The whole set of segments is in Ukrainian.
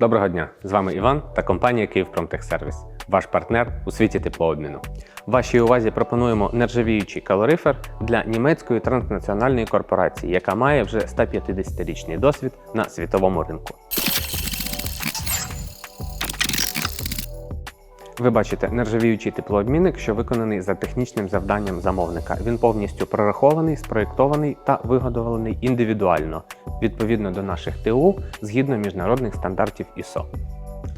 Доброго дня! З вами Іван та компанія «Київпромтехсервіс», ваш партнер у світі теплообміну. Вашій увазі пропонуємо нержавіючий калорифер для німецької транснаціональної корпорації, яка має вже 150-річний досвід на світовому ринку. Ви бачите нержавіючий теплообмінник, що виконаний за технічним завданням замовника. Він повністю прорахований, спроєктований та виготовлений індивідуально відповідно до наших ТУ згідно міжнародних стандартів ISO.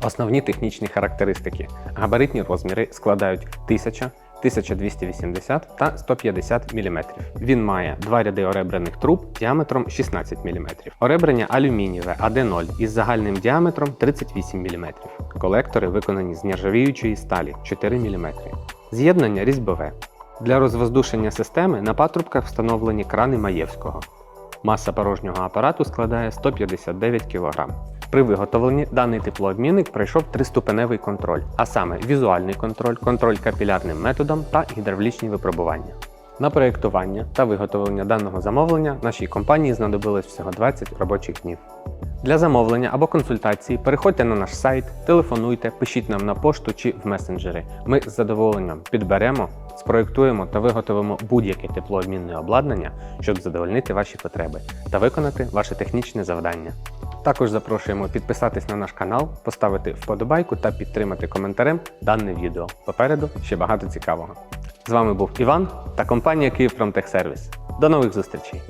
Основні технічні характеристики: габаритні розміри складають 1000, 1280 та 150 мм. Він має два ряди оребрених труб діаметром 16 мм. Оребрення алюмінієве АД0 із загальним діаметром 38 мм. Колектори виконані з нержавіючої сталі 4 мм. З'єднання різьбове. Для розвоздушення системи на патрубках встановлені крани Маєвського. Маса порожнього апарату складає 159 кг. При виготовленні даний теплообмінник пройшов триступеневий контроль, а саме візуальний контроль, контроль капілярним методом та гідравлічні випробування. На проєктування та виготовлення даного замовлення нашій компанії знадобилось всього 20 робочих днів. Для замовлення або консультації переходьте на наш сайт, телефонуйте, пишіть нам на пошту чи в месенджери. Ми з задоволенням підберемо, спроєктуємо та виготовимо будь-яке теплообмінне обладнання, щоб задовольнити ваші потреби та виконати ваше технічне завдання. Також запрошуємо підписатись на наш канал, поставити вподобайку та підтримати коментарем дане відео. Попереду ще багато цікавого. З вами був Іван та компанія Київпромтехсервіс. До нових зустрічей!